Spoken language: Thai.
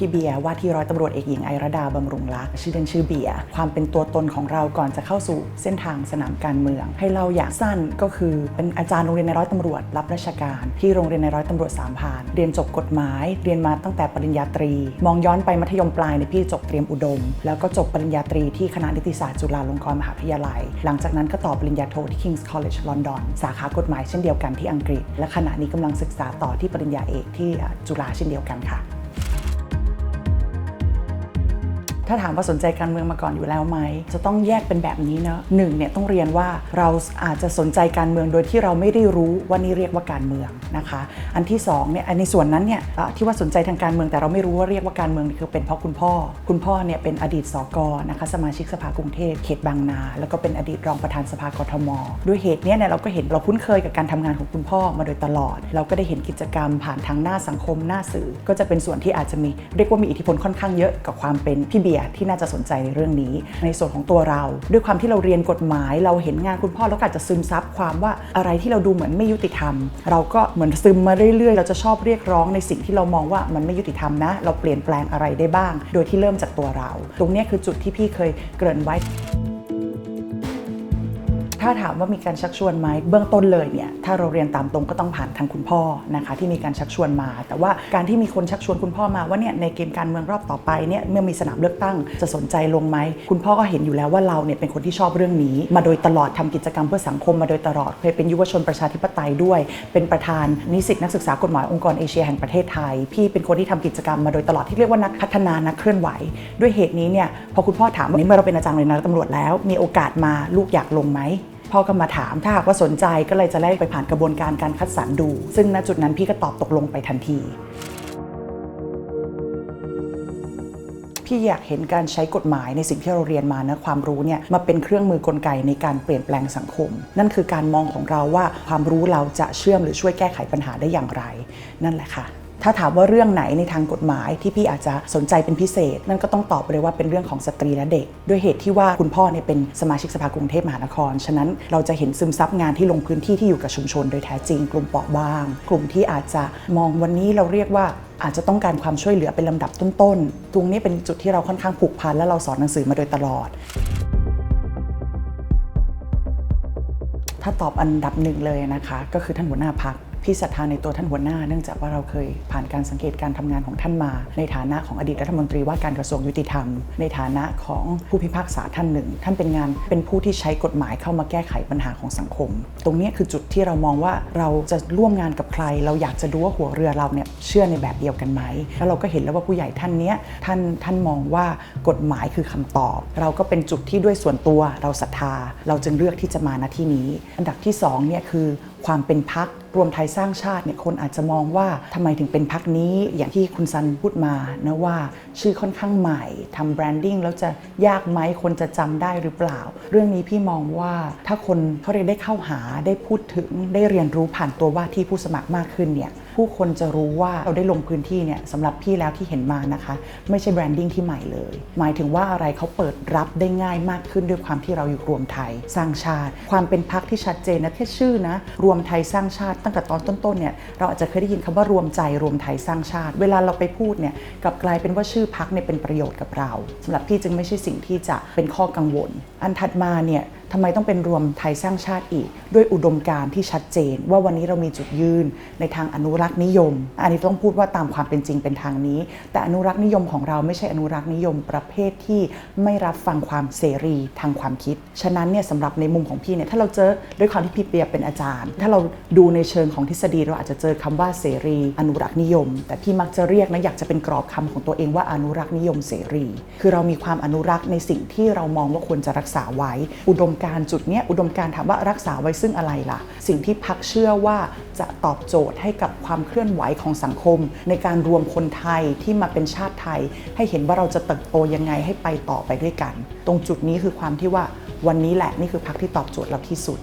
พี่เบียร์ว่าที่ร้อยตำรวจเอกหญิงไอรดาบำรุงรักชื่อเล่นชื่อเบียร์ความเป็นตัวตนของเราก่อนจะเข้าสู่เส้นทางสนามการเมือง ให้เราอย่างสั้นก็คือเป็นอาจารย์โรงเรียนในร้อยตำรวจรับราชการ ที่โรงเรียนในร้อยตำรวจสามพานเรียนจบกฎหมาย เรียนมาตั้งแต่ปริญญาตรี มองย้อนไปมัธยมปลายในพี่จบเตรียมอุดม แล้วก็จบปริญญาตรีที่คณะนิติศาสตร์จุฬาลงกรณ์มหาวิทยาลัย หลังจากนั้นก็ต่อปริญญาโทที่ King's College London สาขากฎหมายเช่นเดียวกันที่อังกฤษ และขณะนี้กำลังศึกษาต่อที่ปริญญาเอกที่จุฬาเช่นเดียวกันค่ะ ถ้าถามว่าสนใจการเมืองมาก่อนอยู่แล้วไหม จะต้องแยกเป็นแบบนี้เนอะหนึ่งเนี่ยต้องเรียนว่าเราอาจจะสนใจการเมืองโดยที่เราไม่ได้รู้ว่านี่เรียกว่าการเมืองนะคะ อันที่สองเนี่ยในส่วนนั้นเนี่ยที่ว่าสนใจทางการเมืองแต่เราไม่รู้ว่าเรียกว่าการเมืองคือเป็นเพราะคุณพ่อ คุณพ่อเนี่ยเป็นอดีตสกนะคะสมาชิกสภากรุงเทพเขตบางนา แล้วก็เป็นอดีตรองประธานสภากทม ด้วยเหตุเนี้ยเนี่ยเราก็เห็นเราคุ้นเคยกับการทำงานของคุณพ่อมาโดยตลอด เราก็ได้เห็นกิจกรรมผ่านทางหน้าสังคมหน้าสื่อ ก็จะเป็นส่วนที่อาจจะมีเรียกว่ามีอิทธิพลค่อนข้างเยอะกับความเป็นพี่เบียร์ที่น่าจะสนใจในเรื่องนี้ ในส่วนของตัวเรา ด้วยความที่เราเรียนกฎหมาย เราเห็นงานคุณพ่อแล้วก็อาจจะซึมซับความว่าอะไรที่เราดูเหมือนไม่ยุติธรรม เราก็เหมือนซึมมาเรื่อยๆ เราจะชอบเรียกร้องในสิ่งที่เรามองว่ามันไม่ยุติธรรมนะ เราเปลี่ยนแปลงอะไรได้บ้าง โดยที่เริ่มจากตัวเรา ตรงนี้คือจุดที่พี่เคยเกริ่นไว้ ถ้าถามว่ามีการชักชวนไหมเบื้องต้นเลยเนี่ยถ้าเราเรียนตามตรงก็ต้องผ่านทางคุณพ่อนะคะที่มีการชักชวนมา แต่ว่าการที่มีคนชักชวนคุณพ่อมาว่าเนี่ยในเกมการเมืองรอบต่อไปเนี่ยเมื่อมีสนามเลือกตั้งจะสนใจลงไหมคุณพ่อก็เห็นอยู่แล้วว่าเราเนี่ยเป็นคนที่ชอบเรื่องนี้ มาโดยตลอดทำกิจกรรมเพื่อสังคมมาโดยตลอดเคยเป็นยุวชนประชาธิปไตยด้วย เป็นประธานนิสิตนักศึกษากฎหมายองค์กรเอเชียแห่งประเทศไทย พี่เป็นคนที่ทำกิจกรรมมาโดยตลอดที่เรียกว่านักพัฒนานักเคลื่อนไหว ด้วยเหตุนี้เนี่ยพอคุณพ่อถามว่าเมื่อเราเป็นอาจารย์เลยนะตำรวจแล้ว มีโอกาสมาลูกอยากลงไหม พ่อก็มาถาม ถ้าหากว่าสนใจก็เลยจะไล่ไปผ่านกระบวนการการคัดสรรดู ซึ่งณจุดนั้นพี่ก็ตอบตกลงไปทันที พี่อยากเห็นการใช้กฎหมายในสิ่งที่เราเรียนมานะความรู้เนี่ยมาเป็นเครื่องมือกลไกในการเปลี่ยนแปลงสังคม นั่นคือการมองของเราว่าความรู้เราจะเชื่อมหรือช่วยแก้ไขปัญหาได้อย่างไร นั่นแหละค่ะ ถ้าถามว่าเรื่องไหนในทางกฎหมายที่พี่อาจจะสนใจเป็นพิเศษ นั่นก็ต้องตอบเลยว่าเป็นเรื่องของสตรีและเด็ก ด้วยเหตุที่ว่าคุณพ่อเนี่ยเป็นสมาชิกสภากรุงเทพมหานคร ฉะนั้นเราจะเห็นซึมซับงานที่ลงพื้นที่ที่อยู่กับชุมชนโดยแท้จริง กลุ่มเปราะบาง กลุ่มที่อาจจะมองวันนี้เราเรียกว่าอาจจะต้องการความช่วยเหลือเป็นลำดับต้นๆ ตรงนี้เป็นจุดที่เราค่อนข้างผูกพันและเราสอนหนังสือมาโดยตลอด ถ้าตอบอันดับหนึ่งเลยนะคะ ก็คือท่านหัวหน้าพัก พี่ศรัทธาในตัวท่านหัวหน้า เนื่องจากว่าเราเคยผ่านการสังเกตการทำงานของท่านมา ในฐานะของอดีตรัฐมนตรีว่าการกระทรวงยุติธรรม ในฐานะของผู้พิพากษาท่านหนึ่ง ท่านเป็นงานเป็นผู้ที่ใช้กฎหมายเข้ามาแก้ไขปัญหาของสังคม ตรงนี้คือจุดที่เรามองว่าเราจะร่วมงานกับใคร เราอยากจะดูว่าหัวเรือเราเนี่ยเชื่อในแบบเดียวกันไหมแล้วเราก็เห็นแล้วว่าผู้ใหญ่ท่านเนี้ยท่านท่านมองว่ากฎหมายคือคำตอบ เราก็เป็นจุดที่ด้วยส่วนตัวเราศรัทธา เราจึงเลือกที่จะมาณที่นี้ อันดับที่สองเนี่ยคือความเป็นพักรวมไทยสร้างชาติเนี่ยคนอาจจะมองว่าทำไมถึงเป็นพักนี้อย่างที่คุณซันพูดมานะว่าชื่อค่อนข้างใหม่ทำแบรนดิ้งแล้วจะยากไหมคนจะจำได้หรือเปล่า เรื่องนี้พี่มองว่าถ้าคนเขาเรียนได้เข้าหาได้พูดถึงได้เรียนรู้ผ่านตัวว่าที่ผู้สมัครมากขึ้นเนี่ย ผู้คนจะรู้ว่าเราได้ลงพื้นที่เนี่ยสำหรับพี่แล้วที่เห็นมานะคะ ไม่ใช่แบรนดิ้งที่ใหม่เลย หมายถึงว่าอะไรเขาเปิดรับได้ง่ายมากขึ้นด้วยความที่เราอยู่รวมไทย สร้างชาติ ความเป็นพักที่ชัดเจนนะแค่ชื่อนะ รวมไทยสร้างชาติ ตั้งแต่ตอนต้นๆเนี่ยเราอาจจะเคยได้ยินคำว่ารวมใจรวมไทยสร้างชาติ เวลาเราไปพูดเนี่ยกลับกลายเป็นว่าชื่อพักเนี่ยเป็นประโยชน์กับเราสำหรับพี่จึงไม่ใช่สิ่งที่จะเป็นข้อกังวล อันถัดมาเนี่ยทำไมต้องเป็นรวมไทยสร้างชาติอีก ด้วยอุดมการณ์ที่ชัดเจน ว่าวันนี้เรามีจุดยืนในทางอนุรักษนิยม อันนี้ต้องพูดว่าตามความเป็นจริงเป็นทางนี้ แต่อนุรักษ์นิยมของเราไม่ใช่อนุรักษ์นิยมประเภทที่ไม่รับฟังความเสรีทางความคิด ฉะนั้นเนี่ยสำหรับในมุมของพี่เนี่ยถ้าเราเจอด้วยความที่พี่เปียเป็นอาจารย์ ถ้าเราดูในเชิงของทฤษฎีเราอาจจะเจอคำว่าเสรีอนุรักษ์นิยม แต่พี่มักจะเรียกนะอยากจะเป็นกรอบคำของตัวเองว่าอนุรักษ์นิยมเสรี คือเรามีความอนุรักษ์ในสิ่งที่เรามองว่าควรจะรักษาไว้ อุดมการณ์จุดเนี้ยอุดมการณ์ถามว่ารักษาไว้ซึ่งอะไรล่ะ สิ่งที่พักเชื่อว่าจะตอบโจทย์ให้กับความเคลื่อนไหวของสังคม ในการรวมคนไทยที่มาเป็นชาติไทย ให้เห็นว่าเราจะเติบโตยังไงให้ไปต่อไปด้วยกัน ตรงจุดนี้คือความที่ว่าวันนี้แหละนี่คือพักที่ตอบโจทย์เราที่สุด